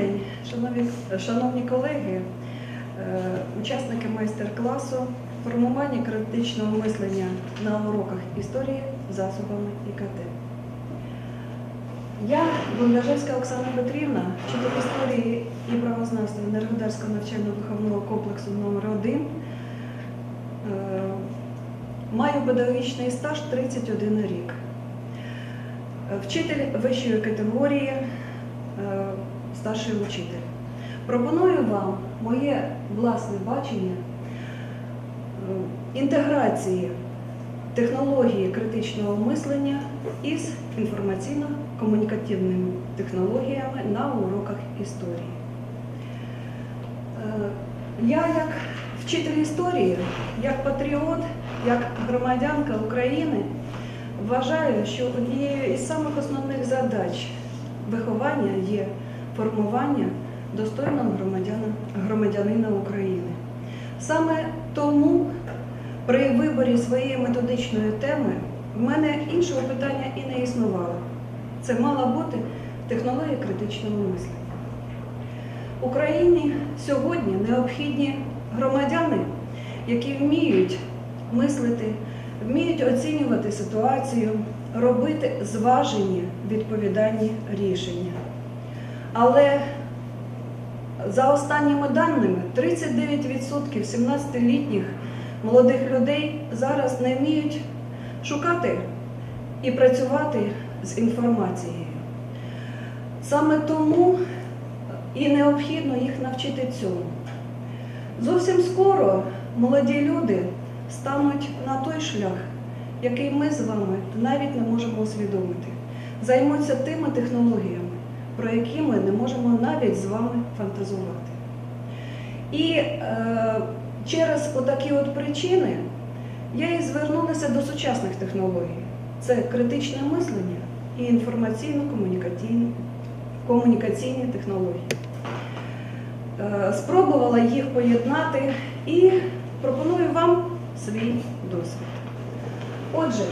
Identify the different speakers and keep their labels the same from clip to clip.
Speaker 1: день, шановні, шановні колеги, е, учасники майстер-класу формування критичного мислення на уроках історії засобами ІКТ. Я, Бондажевська Оксана Петрівна, вчитель історії і правознавства Енергодарського навчально-виховного комплексу номер 1 е, Маю педагогічний стаж 31 рік. Вчитель вищої категорії, е, старший учитель. Пропоную вам моє власне бачення е, інтеграції технології критичного мислення із інформаційно-комунікативними технологіями на уроках історії. Е, Я як вчитель історії, як патріот, як громадянка України вважаю, що однією із самих основних задач виховання є формування достойного громадянина України. Саме тому при виборі своєї методичної теми в мене іншого питання і не існувало. Це мала бути технологія критичного мислення. Україні сьогодні необхідні громадяни, які вміють мислити, вміють оцінювати ситуацію, робити зважені відповідальні рішення. Але за останніми даними, 39% 17-літніх молодих людей зараз не вміють шукати і працювати з інформацією. Саме тому і необхідно їх навчити цьому. Зовсім скоро молоді люди стануть на той шлях, який ми з вами навіть не можемо усвідомити. Займуться тими технологіями, про які ми не можемо навіть з вами фантазувати. І е, через отакі от причини я і звернулася до сучасних технологій. Це критичне мислення і інформаційно-комунікаційні комунікаційні технології. Е, Спробувала їх поєднати і пропоную вам свій досвід. Отже,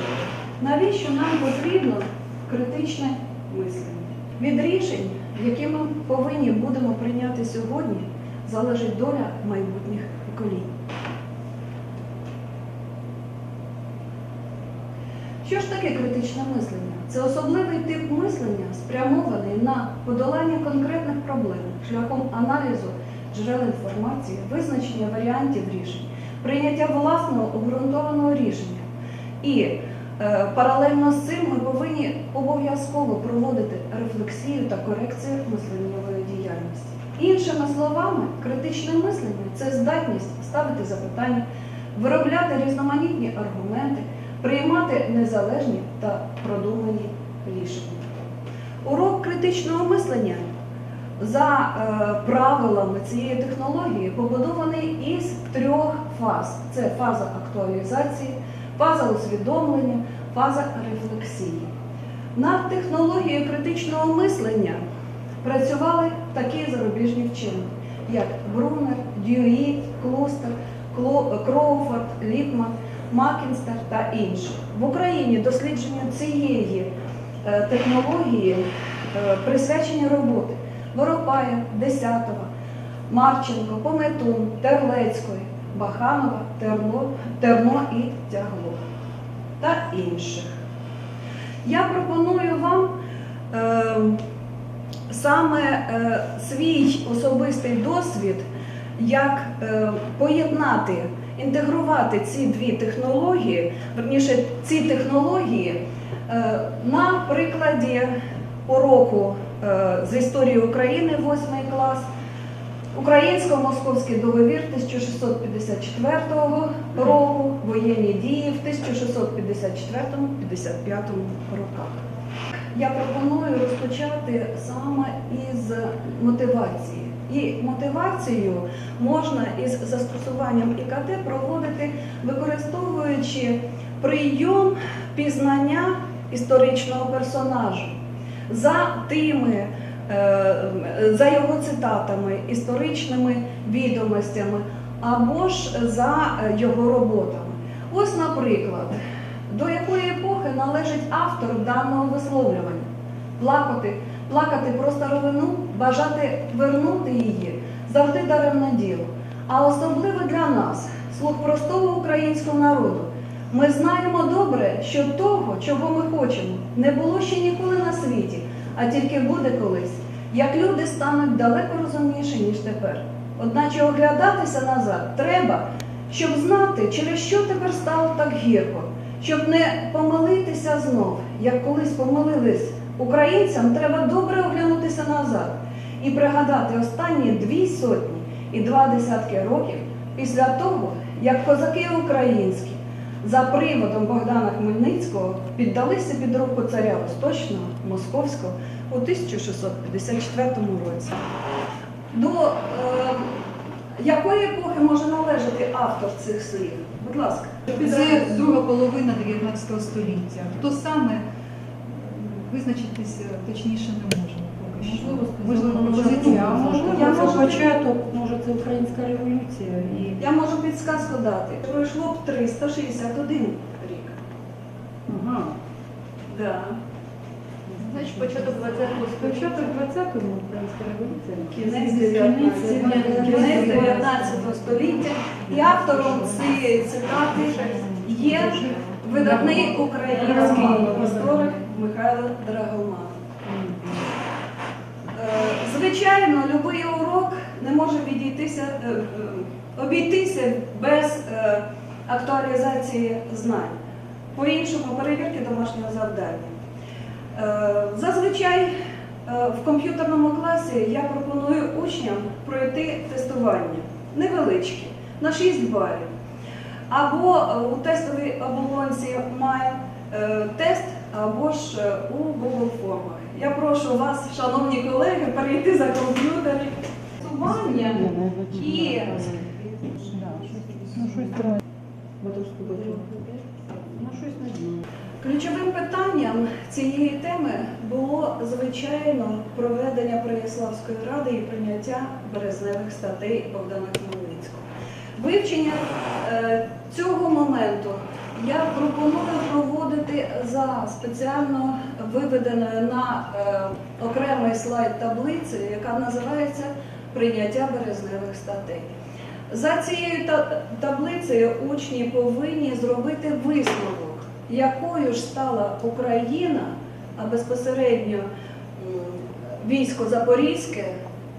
Speaker 1: навіщо нам потрібно критичне мислення? Від рішень, які ми повинні будемо прийняти сьогодні, залежить доля майбутніх поколінь. Що ж таке критичне мислення? Це особливий тип мислення, спрямований на подолання конкретних проблем шляхом аналізу джерел інформації, визначення варіантів рішень, прийняття власного обґрунтованого рішення. І паралельно з цим ми повинні обов'язково проводити рефлексію та корекцію мисленнєвої діяльності. Іншими словами, критичне мислення це здатність ставити запитання, виробляти різноманітні аргументи, приймати незалежні та продумані рішення. Урок критичного мислення за е, правилами цієї технології побудований із трьох фаз: це фаза актуалізації, фаза усвідомлення, фаза рефлексії. Над технологією критичного мислення працювали такі зарубіжні вчені, як Брунер, Дьюї, Клустер, Кло- Кроуфорд, Ліпман, Макінстер та інші. В Україні дослідженню цієї е, технології е, присвячені роботи Воропая, Десятова, Марченко, Пометун, Терлецької, Баханова, Терно, Терно і Тягло та інших. Я пропоную вам е, саме е, свій особистий досвід, як е, поєднати, інтегрувати ці дві технології, верніше ці технології е, на прикладі уроку е, з історії України, 8 клас, Українсько-московський договір 1654 року, воєнні дії в 1654-55 роках. Я пропоную розпочати саме із мотивації. І мотивацію можна із застосуванням ІКТ проводити, використовуючи прийом пізнання історичного персонажу за тими, за його цитатами, історичними відомостями або ж за е, його роботами. Ось, наприклад, до якої епохи належить автор даного висловлювання? Плакати, плакати про старовину бажати вернути її завжди даремне діло. А особливо для нас, слуг простого українського народу. Ми знаємо добре, що того, чого ми хочемо, не було ще ніколи на світі, а тільки буде колись, як люди стануть далеко розумніші, ніж тепер. Одначе оглядатися назад треба, щоб знати, через що тепер стало так гірко, щоб не помилитися знов, як колись помилились. Українцям треба добре оглянутися назад і пригадати останні дві сотні і два десятки років після того, як козаки українські за приводом Богдана Хмельницького піддалися під руку царя Восточного Московського у 1654 році. До е, якої епохи може належати автор цих слів? Будь ласка,
Speaker 2: Це друга половина 19 століття. Хто саме визначитися точніше не можемо поки що. Можливо,
Speaker 3: можливо,
Speaker 1: Я можу-
Speaker 3: початок, це українська революція і
Speaker 1: я можу підсказку дати. Пройшло б 361 рік.
Speaker 3: ага.
Speaker 1: Да.
Speaker 4: Значить, початок 20-го
Speaker 3: Початок 20-го українська революція.
Speaker 1: Кінець
Speaker 3: Кінець
Speaker 1: 19 кінець 19 століття. І автором цієї цитати є видатний український історик Михайло Драгоман. Звичайно, будь-який урок не може відійтися, е, е, обійтися без е, актуалізації знань. По-іншому перевірки домашнього завдання. Зазвичай в комп'ютерному класі я пропоную учням пройти тестування невеличке, на 6 балів. Або у тестовій оболонці має тест, або ж у Google формах. Я прошу вас, шановні колеги, перейти за комп'ютер. І. Ключовим питанням цієї теми було звичайно проведення Переяславської ради і прийняття березневих статей Богдана Хмельницького. Вивчення е, цього моменту я пропоную проводити за спеціально виведеною на е, окремий слайд таблиці, яка називається Прийняття березневих статей. За цією таблицею учні повинні зробити висновок, якою ж стала Україна, а безпосередньо військо Запорізьке,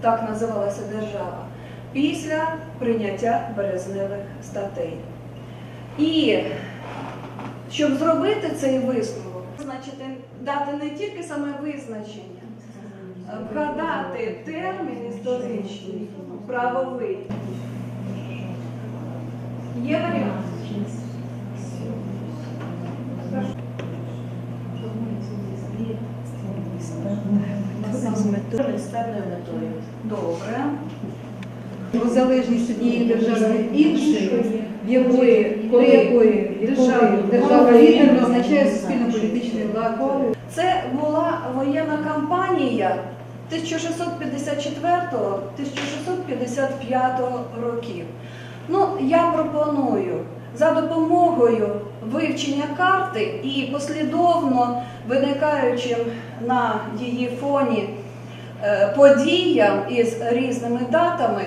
Speaker 1: так називалася держава, після прийняття березневих статей. І щоб зробити цей висновок, значить, дати не тільки саме визначення, вгадати термін історичний, правовий. Є варіант? Добре.
Speaker 2: Про залежність однієї держави від іншої, в якої, коли якої держави держава лідер означає суспільно-політичний лад.
Speaker 1: Це була воєнна кампанія 1654-1655 років. Ну, я пропоную за допомогою вивчення карти і послідовно виникаючим на її фоні е, подіям із різними датами,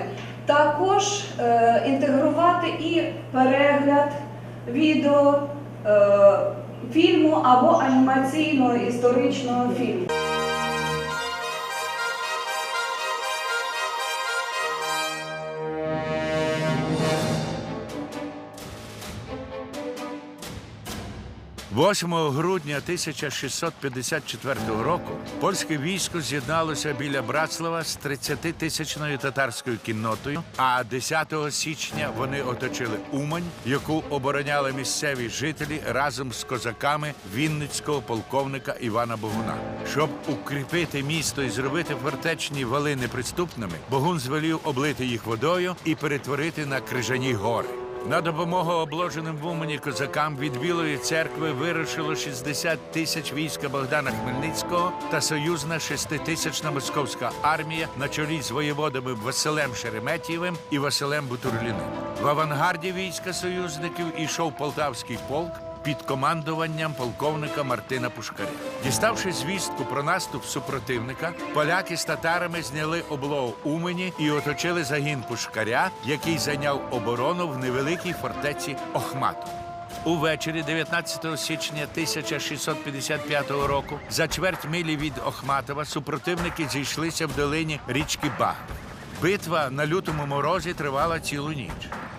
Speaker 1: також е, інтегрувати і перегляд відео е, фільму або анімаційного історичного фільму.
Speaker 5: – 8 грудня 1654 року польське військо з'єдналося біля Братслава з 30-тисячною татарською кіннотою. А 10 січня вони оточили Умань, яку обороняли місцеві жителі разом з козаками Вінницького полковника Івана Богуна. Щоб укріпити місто і зробити фортечні вали неприступними, Богун звелів облити їх водою і перетворити на крижані гори. На допомогу обложеним в Умані козакам від Білої церкви вирушило 60 тисяч війська Богдана Хмельницького та союзна шеститисячна московська армія на чолі з воєводами Василем Шереметєвим і Василем Бутурліним. В авангарді війська союзників ішов полтавський полк, під командуванням полковника Мартина Пушкаря. Діставши звістку про наступ супротивника, поляки з татарами зняли облогу Умені і оточили загін Пушкаря, який зайняв оборону в невеликій фортеці Охмату. Увечері 19 січня 1655 року за чверть милі від Охматова супротивники зійшлися в долині річки Баг. Битва на лютому морозі тривала цілу ніч.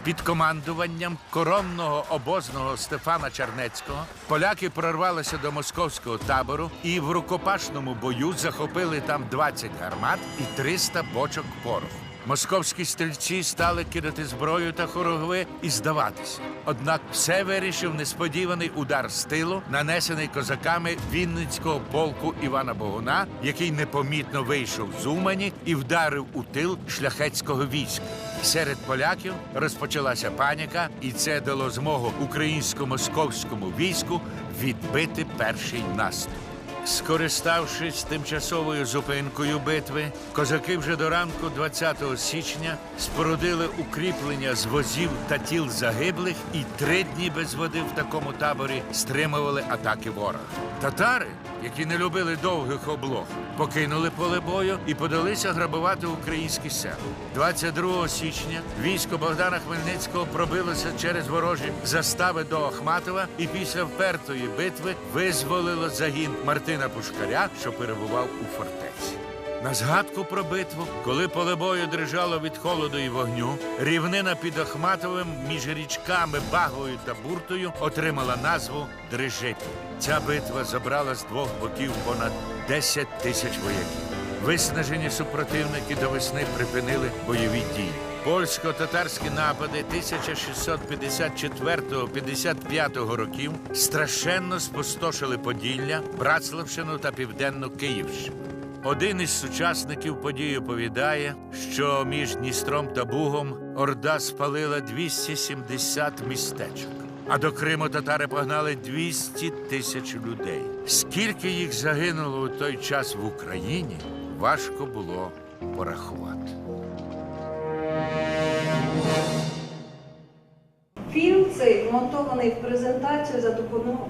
Speaker 5: Під командуванням коронного обозного Стефана Чернецького поляки прорвалися до московського табору і в рукопашному бою захопили там 20 гармат і 300 бочок пороху. Московські стрільці стали кидати зброю та хорогви і здаватися. Однак все вирішив несподіваний удар з тилу, нанесений козаками Вінницького полку Івана Богуна, який непомітно вийшов з Умані і вдарив у тил шляхетського війська. Серед поляків розпочалася паніка, і це дало змогу українсько-московському війську відбити перший наступ. Скориставшись тимчасовою зупинкою битви, козаки вже до ранку 20 січня спорудили укріплення з возів та тіл загиблих і три дні без води в такому таборі стримували атаки ворога. Татари, які не любили довгих облог, покинули поле бою і подалися грабувати українські села. 22 січня військо Богдана Хмельницького пробилося через ворожі застави до Охматова і після впертої битви визволило загін Мартина Пушкаря, що перебував у фортеці. На згадку про битву, коли поле бою дрижало від холоду і вогню, рівнина під Охматовим між річками Багою та Буртою отримала назву Дрижипіль. Ця битва забрала з двох боків понад 10 тисяч вояків. Виснажені супротивники до весни припинили бойові дії. Польсько-татарські напади 1654-55 років страшенно спустошили Поділля, Братславщину та Південну Київщину. Один із сучасників події оповідає, що між Дністром та Бугом Орда спалила 270 містечок. А до Криму татари погнали 200 тисяч людей. Скільки їх загинуло у той час в Україні, важко було порахувати.
Speaker 1: Фільм цей вмонтований в презентацію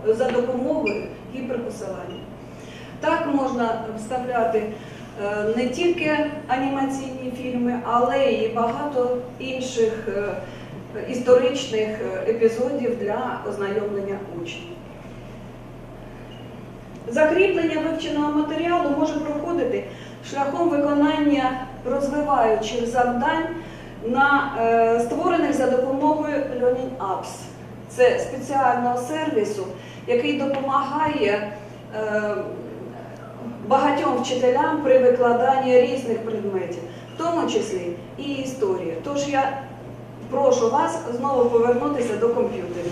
Speaker 1: за допомогою, гіперпосилання. Так можна вставляти е, не тільки анімаційні фільми, але й багато інших е, історичних е, епізодів для ознайомлення учнів. Закріплення вивченого матеріалу може проходити шляхом виконання розвиваючих завдань на е, створених за допомогою Learning Apps. Це спеціального сервісу, який допомагає е, багатьом вчителям при викладанні різних предметів, в тому числі і історії. Тож я прошу вас знову повернутися до комп'ютерів.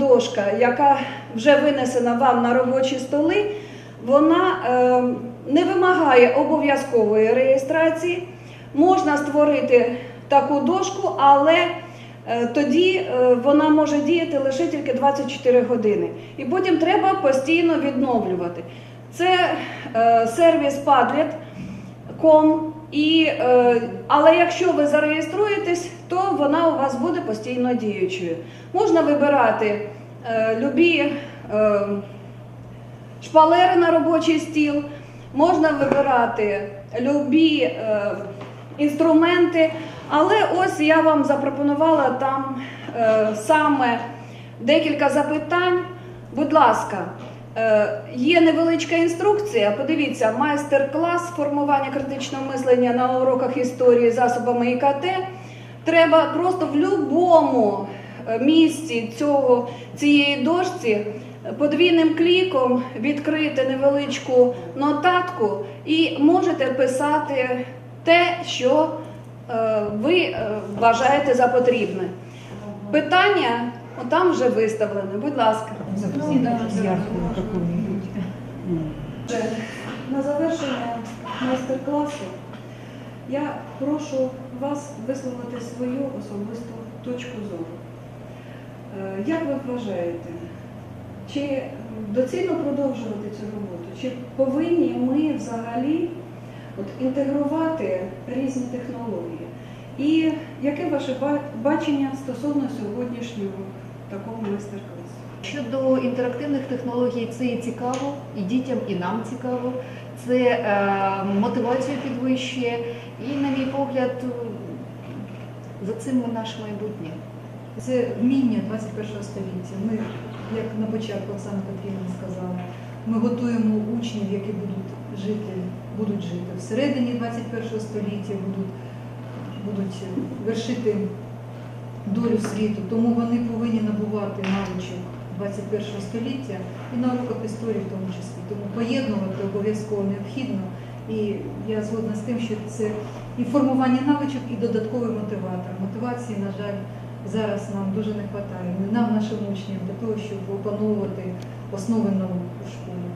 Speaker 1: Дошка, яка вже винесена вам на робочі столи, вона е, не вимагає обов'язкової реєстрації. Можна створити таку дошку, але е, тоді е, вона може діяти лише тільки 24 години. І потім треба постійно відновлювати. Це е, сервіс Padlet.com, і, але якщо ви зареєструєтесь, то вона у вас буде постійно діючою. Можна вибирати е, любі е, шпалери на робочий стіл, можна вибирати любі е, інструменти, але ось я вам запропонувала там е, саме декілька запитань. Будь ласка, е, є невеличка інструкція. Подивіться, майстер-клас формування критичного мислення на уроках історії засобами ІКТ. Треба просто в будь-якому е, місці цього, цієї дошці подвійним кліком відкрити невеличку нотатку і можете писати те, що е, ви е, вважаєте за потрібне. Питання там вже виставлене. Будь ласка.
Speaker 3: Какую-нибудь.
Speaker 1: На завершення майстер-класу я прошу вас висловити свою особисту точку зору. Е, Як ви вважаєте, чи доцільно продовжувати цю роботу? Чи повинні ми взагалі от, інтегрувати різні технології? І яке ваше бачення стосовно сьогоднішнього такого майстер-класу?
Speaker 4: Щодо інтерактивних технологій, це і цікаво, і дітям, і нам цікаво. Це е, мотивацію підвищує. І, на мій погляд, за цим наше майбутнє.
Speaker 2: Це вміння 21 століття. Ми, як на початку Оксана Петрівна сказала, ми готуємо учнів, які будуть жити, будуть жити всередині 21 століття, будуть, будуть вершити долю світу. Тому вони повинні набувати навичок 21 століття і на уроках історії в тому числі. Тому поєднувати обов'язково необхідно. І я згодна з тим, що це і формування навичок, і додатковий мотиватор. Мотивації, на жаль, зараз нам дуже не вистачає. Не Нам, нашим учням, для того, щоб опановувати основи наук у школі.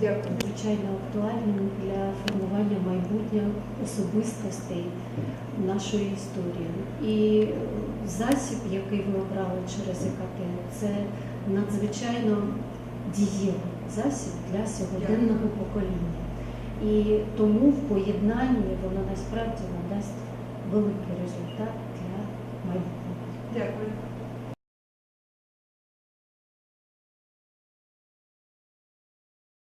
Speaker 2: Дякую.
Speaker 6: надзвичайно актуальним для формування майбутнього особистостей нашої історії. І засіб, який ви обрали через ЕКТ, це надзвичайно дієвий засіб для сьогоденного покоління. І тому в поєднанні воно насправді надасть великий результат для майбутнього.
Speaker 1: Дякую.